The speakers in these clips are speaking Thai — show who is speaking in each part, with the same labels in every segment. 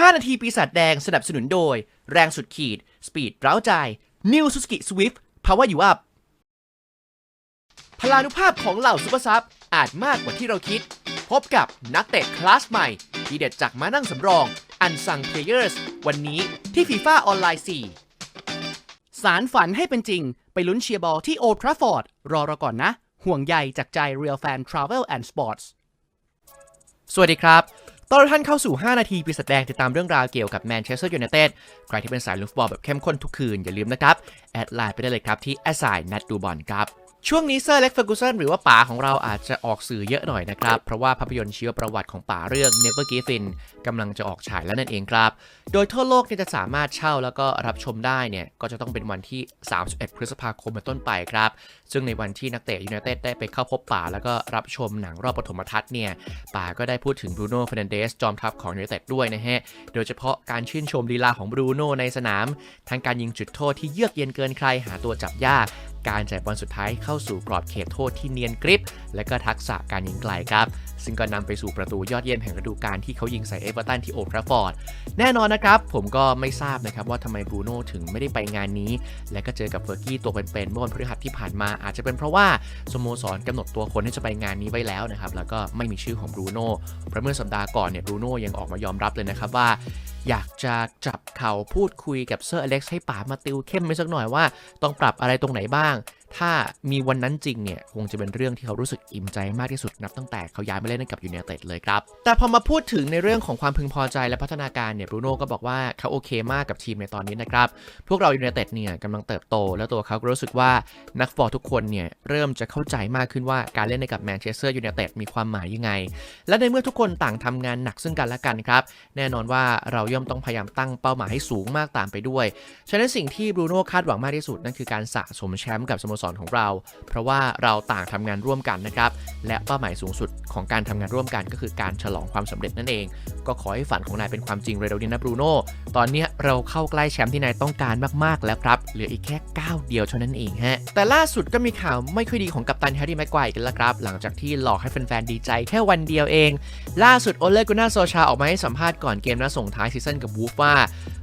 Speaker 1: 5 นาทีปีศาจแดงสนับสนุนโดย แรงสุดขีด สปีดเร้าใจ New Suzuki Swift Power You Up พลานุภาพของเหล่าซุปเปอร์ซับอาจมากกว่าที่เราคิด พบกับนักเตะคลาสใหม่ ที่เด็ดจากมานั่งสำรอง อันซังเพลเยอร์สวันนี้ที่ฟีฟ่าออนไลน์ 4 สารฝันให้เป็นจริง ไปลุ้นเชียร์บอลที่โอทราฟอร์ด รอเราก่อนนะ ห่วงใยจากใจ Real Fan Travel and Sports สวัสดีครับ ตอนท่านเข้าสู่ 5 นาทีปีศาจแดงติดตามเรื่องราวเกี่ยวกับแมนเชสเตอร์ยูไนเต็ดใครที่เป็นสายลุฟบอลแบบเข้มข้นทุกคืนอย่าลืมนะครับ แอดไลน์ไปได้เลยครับที่แอสไซน์นัดดูบอลครับ ช่วงนี้เซอร์เล็กเฟอร์กูสันหรือว่าป๋าของเราอาจจะออกสื่อเยอะหน่อยนะครับ เพราะว่าภาพยนตร์ชีวประวัติของป๋าเรื่อง Never Give In กำลังจะออกฉายแล้วนั่นเองครับ โดยทั่วโลกเนี่ยจะสามารถเช่าแล้วก็รับชมได้เนี่ย ก็จะต้องเป็นวันที่ 31 พฤษภาคมเป็นต้นไปครับ ซึ่งในวันที่นักเตะยูไนเต็ดได้ไปเข้าพบป๋าแล้วก็รับชมหนังรอบปฐมทัศน์เนี่ยป๋าก็ได้พูดถึงบรูโน่เฟรนเดสจอมทัพของยูไนเต็ดด้วยนะฮะโดยเฉพาะการชื่นชมลีลาของบรูโน่ในสนามทั้งการยิงจุดโทษที่เยือกเย็นเกินใครหาตัวจับยาก การจ่ายบอลสุดท้ายเข้าสู่กรอบเขตโทษที่เนียนกริบและก็ทักษะการยิงไกลครับ ซึ่งก็นำไปสู่ประตูยอดเยี่ยมแห่งฤดูกาลที่เขายิงใส่เอเวอร์ตันที่โอทราฟอร์ด แน่นอนนะครับ ผมก็ไม่ทราบนะครับว่าทำไมบรูโน่ถึงไม่ได้ไปงานนี้ และก็เจอกับเฟอร์กี้ตัวเป็นๆเมื่อวันพฤหัสที่ผ่านมา อาจจะเป็นเพราะว่าสโมสรกำหนดตัวคนที่จะไปงานนี้ไว้แล้วนะครับแล้วก็ไม่มีชื่อของบรูโน่เพราะเมื่อสัปดาห์ก่อนเนี่ยบรูโน่ยังออกมายอมรับเลยนะครับว่าอยากจะจับเข่าพูดคุยกับเซอร์อเล็กซ์ให้ป๋ามาติวเข้มไปสักหน่อยว่า ต้องปรับอะไรตรงไหนบ้าง ถ้ามีวันนั้นจริงเนี่ยคงจะเป็นเรื่องที่เขารู้สึกอิ่มใจมากที่สุดนับตั้งแต่เขาย้ายมาเล่นให้กับยูไนเต็ดเลยครับ แต่พอมาพูดถึงในเรื่องของความพึงพอใจและพัฒนาการเนี่ยบรูโน่ก็บอกว่าเขาโอเคมากกับทีมในตอนนี้นะครับ พวกเรายูไนเต็ดเนี่ยกำลังเติบโต แล้วตัวเขาก็รู้สึกว่านักฟุตบอลทุกคนเนี่ยเริ่มจะเข้าใจมากขึ้นว่าการเล่นในกับแมนเชสเตอร์ยูไนเต็ดมีความหมายยังไง และในเมื่อทุกคนต่างทำงานหนักซึ่งกันและกันครับแน่นอนว่าเราย่อมต้องพยายามตั้งเป้าหมายให้สูงมากตามไปด้วยฉะนั้นสิ่งที่บรูโน่คาดหวังมากที่สุดนั่นคือการสะสมแชมป์กับสโมสรของเรา เพราะว่าเราต่างทำงานร่วมกันนะครับ และเป้าหมายสูงสุดของการทำงานร่วมกันก็คือการฉลองความสำเร็จนั่นเอง ก็ขอให้ฝันของนายเป็นความจริงเร็วๆนี้นะบรูโน่ตอนนี้เราเข้าใกล้แชมป์ที่นายต้องการมากๆแล้วครับ เหลืออีกแค่ก้าวเดียวเท่านั้นเองฮะแต่ล่าสุดก็มีข่าวไม่ค่อยดีของกัปตันแฮร์รี่แม็กไกวร์กันแล้วครับ หลังจากที่หลอกให้แฟนๆดีใจแค่วันเดียวเอง ล่าสุดโอเลกุน่าโซชาออกมาให้สัมภาษณ์ก่อนเกมนัดส่งท้ายซีซั่นกับวูฟว่า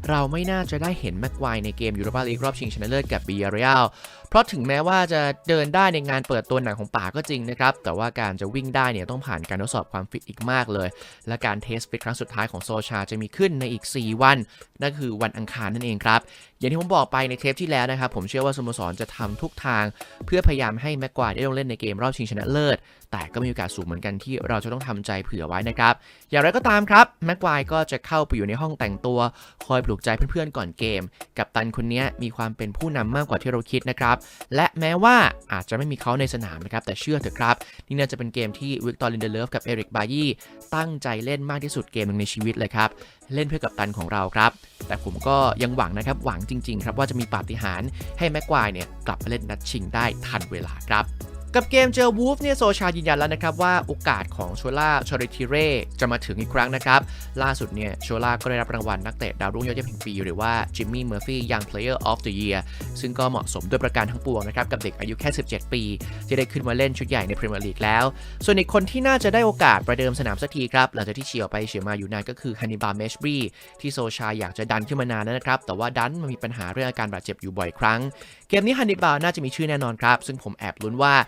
Speaker 1: เราไม่น่าจะได้เห็นแม็กไกวร์ในเกมยูโรปาลีกรอบชิงชนะเลิศกับบีอารียล เพราะถึงแม้ว่าจะเดินได้ในงานเปิดตัวหนังของป่าก็จริงนะครับ แต่ว่าการจะวิ่งได้เนี่ยต้องผ่านการทดสอบความฟิตอีกมากเลย และการเทสฟิตครั้งสุดท้ายของโซชาจะมีขึ้นในอีก 4 วัน นั่นคือวันอังคารนั่นเองครับอย่างที่ผมบอกไปในเทปที่แล้วนะครับ ผมเชื่อว่าสโมสรจะทำทุกทาง เพื่อพยายามให้แม็กควายได้ลงเล่นในเกมรอบชิงชนะเลิศ แต่ก็มีโอกาสสูงเหมือนกันที่เราจะต้องทำใจเผื่อไว้นะครับ อย่างไรก็ตามครับแม็กควายก็จะเข้าไปอยู่ในห้องแต่งตัว คอยปลุกใจเพื่อนๆก่อนเกม กับตันคนนี้มีความเป็นผู้นำมากกว่าที่เราคิดนะครับ และแม้ว่าอาจจะไม่มีเขาในสนามนะครับแต่เชื่อเถอะครับนี่น่าจะเป็นเกมที่วิกตอร์ลินเดเลฟกับเอริกบายีตั้งใจเล่นมากที่สุดเกมหนึ่งในชีวิตเลยครับเล่นเพื่อกับตันของเราครับ แต่ผมก็ยังหวังนะครับ หวังจริงๆครับว่าจะมีปาฏิหาริย์ให้แม็กควายเนี่ยกลับมาเล่นนัดชิงได้ทันเวลาครับ กับเกมเจอวูฟเนี่ยโซชายืนยันแล้วนะครับว่าโอกาสของโชล่าชอริทิเร่จะมาถึงอีกครั้งนะครับ ล่าสุดเนี่ยโชล่าก็ได้รับรางวัลนักเตะดาวรุ่งยอดเยี่ยมแห่งปี หรือว่าจิมมี่เมอร์ฟี่ยัง Player of the Year ซึ่งก็เหมาะสมด้วยประการทั้งปวงนะครับ กับเด็กอายุแค่ 17 ปี ที่ได้ขึ้นมาเล่นชุดใหญ่ในพรีเมียร์ลีกแล้ว ส่วนอีกคนที่น่าจะได้โอกาสประเดิมสนามสักทีครับหลังจากที่เฉียวไปเฉียวมาอยู่นานก็คือฮันนิบาลเมชบรีที่โซชาอยากจะดันขึ้นมานานแล้วนะครับแต่ว่าดันมันมีปัญหาเรื่องอาการบาดเจ็บอยู่บ่อยครั้ง เกมนี้ฮันนิบาลน่าจะมีชื่อแน่นอนครับซึ่งผมแอบลุ้นว่า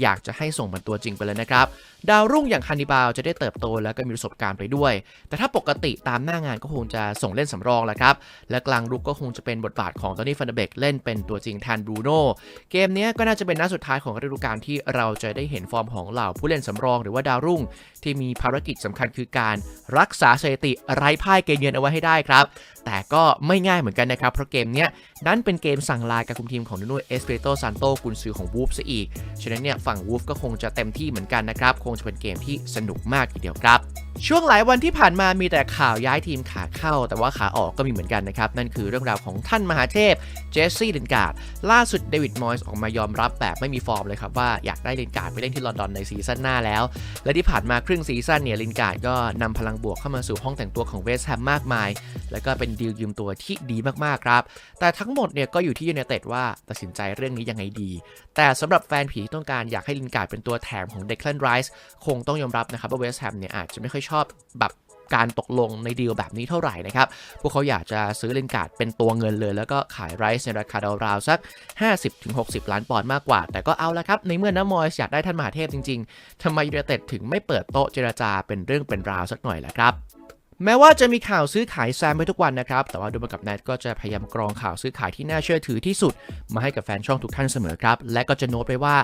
Speaker 1: อยากจะให้ส่งเป็นตัวจริงไปเลยนะครับ ดาวรุ่งอย่างฮันนิบาลจะได้เติบโตแล้วก็มีประสบการณ์ไปด้วย แต่ถ้าปกติตามหน้างานก็คงจะส่งเล่นสำรองแหละครับ และกลางรุกก็คงจะเป็นบทบาทของตอนนี้ฟันเดเบกเล่นเป็นตัวจริงแทนบรูโน่เกมนี้ก็น่าจะเป็นนัดสุดท้ายของฤดูกาลที่เราจะได้เห็นฟอร์มของเหล่าผู้เล่นสำรอง หรือว่าดาวรุ่ง ที่มีภารกิจสำคัญคือการรักษาสถิติไร้พ่ายเกมเยือนเอาไว้ให้ได้ครับแต่ก็ไม่ง่ายเหมือนกันนะครับ เพราะเกมนี้นั้นเป็นเกมสั่งลายการคุมทีมของนูโนเอสเปโตซานโตกุนซือของวูฟซะอีกฉะนั้นเนี่ยฝั่งวูฟก็คงจะเต็มที่เหมือนกันนะครับ คงจะเป็นเกมที่สนุกมากทีเดียวครับ ช่วงหลายวันที่ผ่านมามีแต่ข่าวย้ายทีมขาเข้า แต่ว่าขาออกก็มีเหมือนกันนะครับ นั่นคือเรื่องราวของท่านมหาเทพเจสซี่ลินการ์ดล่าสุดเดวิดมอยส์ออกมายอมรับแบบไม่มีฟอร์มเลยครับ ว่าอยากได้ลินการ์ดไปเล่นที่ลอนดอนในซีซั่นหน้าแล้ว และที่ผ่านมาครึ่งซีซั่นเนี่ยลินการ์ดก็นำพลังบวกเข้ามาสู่ห้องแต่งตัวของเวสต์แฮมมากมาย แล้วก็เป็นดีลยืมตัวที่ดีมากๆครับแต่ทั้งหมดเนี่ยก็อยู่ที่ยูไนเต็ดว่าตัดสินใจเรื่องนี้ยังไงดี แต่สำหรับแฟนผีที่ต้องการอยากให้ลินการ์ดเป็นตัวแถมของเดค l ลนไรส์คงต้องยอมรับนะครับว่าเวสต์แฮมเนี่ยอาจจะไม่ค่อยชอบแบบการตกลงในดีลแบบนี้เท่าไหร่นะครับ พวกเขาอยากจะซื้อเลนการ์ดเป็นตัวเงินเลย แล้วก็ขายไรส์ในราคาราวๆสัก 50-60 ล้านปอนด์มากกว่า แต่ก็เอาละครับ ในเมื่อน้ำมอยอยากได้ท่านมหาเทพจริงๆทำไมยูไนเต็ดถึงไม่เปิดโต๊ะเจรจาเป็นเรื่องเป็นราวสักหน่อยล่ะครับแม้ว่าจะมีข่าวซื้อขายแซมไปทุกวันนะครับ แต่ว่าดูมากับแนทก็จะพยายามกรองข่าวซื้อขายที่น่าเชื่อถือที่สุด มาให้กับแฟนช่องทุกท่านเสมอครับ และก็จะโน้ตไปว่า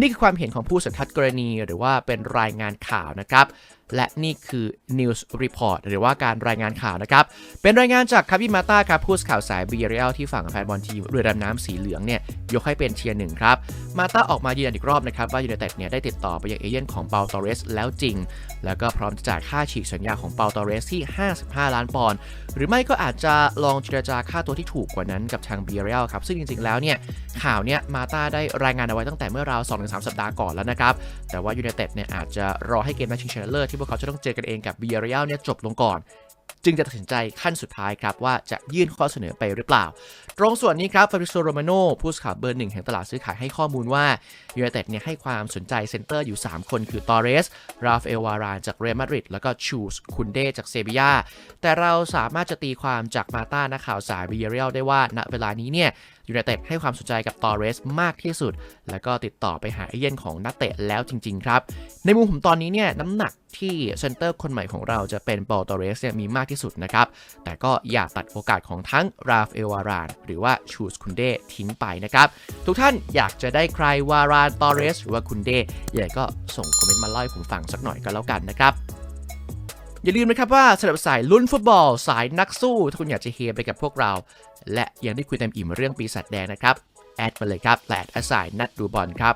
Speaker 1: นี่คือความเห็นของผู้สันทัดกรณี หรือว่าเป็นรายงานข่าวนะครับ และนี่คือ News Report หรือว่าการรายงานข่าวนะครับ เป็นรายงานจากคาบิมาตาครับผู้สื่อข่าวสายเบียเรีลที่ฝั่งแฟนบอลทีมเรือดำน้ำสีเหลืองเนี่ยยกให้เป็นเทียร์หนึ่งครับ มาตาออกมายืนยันอีกรอบนะครับ ว่ายูไนเต็ดเนี่ยได้ติดต่อไปยังเอเย่นของเปาตอเรสแล้วจริง แล้วก็พร้อมจะจ่ายค่าฉีกสัญญาของเปาตอเรสที่ 55 ล้านปอนด์หรือไม่ก็อาจจะลองเจรจาค่าตัวที่ถูกกว่านั้นกับทางเบียเรีลครับซึ่งจริงๆแล้วเนี่ยข่าวเนี่ยมาตาได้รายงานเอาไว้ตั้งแต่เมื่อราว2-3สัปดาห์ก่อนแล้วนะครับแต่ว่ายูไนเต็ดเนี่ยอาจจะรอให้เกมนัดชิงชนะเลิศที่พวกเขาจะต้องเจอกันเองกับเบียเรียลเนี่ยจบลงก่อน จึงจะตัดสินใจขั้นสุดท้ายครับ ว่าจะยื่นข้อเสนอไปหรือเปล่า ตรงส่วนนี้ครับฟาบิโซโรมาโนผู้สื่อข่าวเบอร์หนึ่งแห่งตลาดซื้อขายให้ข้อมูลว่ายูไนเต็ดเนี่ยให้ความสนใจเซนเตอร์อยู่ 3 คนคือตอเรส ราฟเอลวารานจากเรอัลมาดริดแล้วก็ชูสคุนเดจากเซบียาแต่เราสามารถจะตีความจากมาต้านักข่าวสายบีเรียลได้ว่าณเวลานี้เนี่ยยูไนเต็ดให้ความสนใจกับตอเรสมากที่สุด แล้วก็ติดต่อไปหาเอเย่นของนักเตะแล้วจริง ๆ ครับ ในมุมผมตอนนี้เนี่ยน้ำหนักที่เซนเตอร์คนใหม่ของเราจะเป็นปอลตอเรสเนี่ยมีมากที่สุดนะครับ แต่ก็อย่าตัดโอกาสของทั้งราฟเอลวารานหรือว่าชูสคุนเดทิ้งไปนะครับ ทุกท่านอยากจะได้ใครวารานตอเรสหรือว่าคุนเดยังไงก็ส่งคอมเมนต์มาเล่าให้ผมฟังสักหน่อยก็แล้วกันนะครับอย่าลืมนะครับว่าสำหรับสายลุ้นฟุตบอล สายนักสู้ ถ้าคุณอยากจะเฮไปกับพวกเรา และยังได้คุยเต็มอิ่มเรื่องปีศาจแดงนะครับ แอดมาเลยครับแลดอาสายนัดดูบอลครับ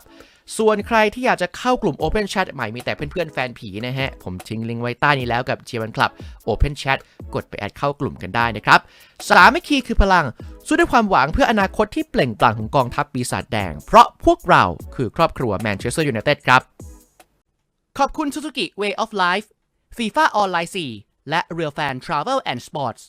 Speaker 1: ส่วนใครที่อยากจะเข้ากลุ่ม Open Chat ใหม่มีแต่เพื่อนๆแฟนผีนะฮะ ผมทิ้งลิงก์ไว้ใต้นี้แล้วกับเชียร์บันคลับ Open Chat กดไปแอดเข้ากลุ่มกันได้นะครับสามัคคีคือพลังสู้ด้วยความหวังเพื่ออนาคตที่เปล่งปลั่งของกองทัพปีศาจแดง เพราะพวกเราคือครอบครัวแมนเชสเตอร์ยูไนเต็ดครับขอบคุณ Suzuki Way of Life FIFA Online 4 และ Real Fan Travel and Sports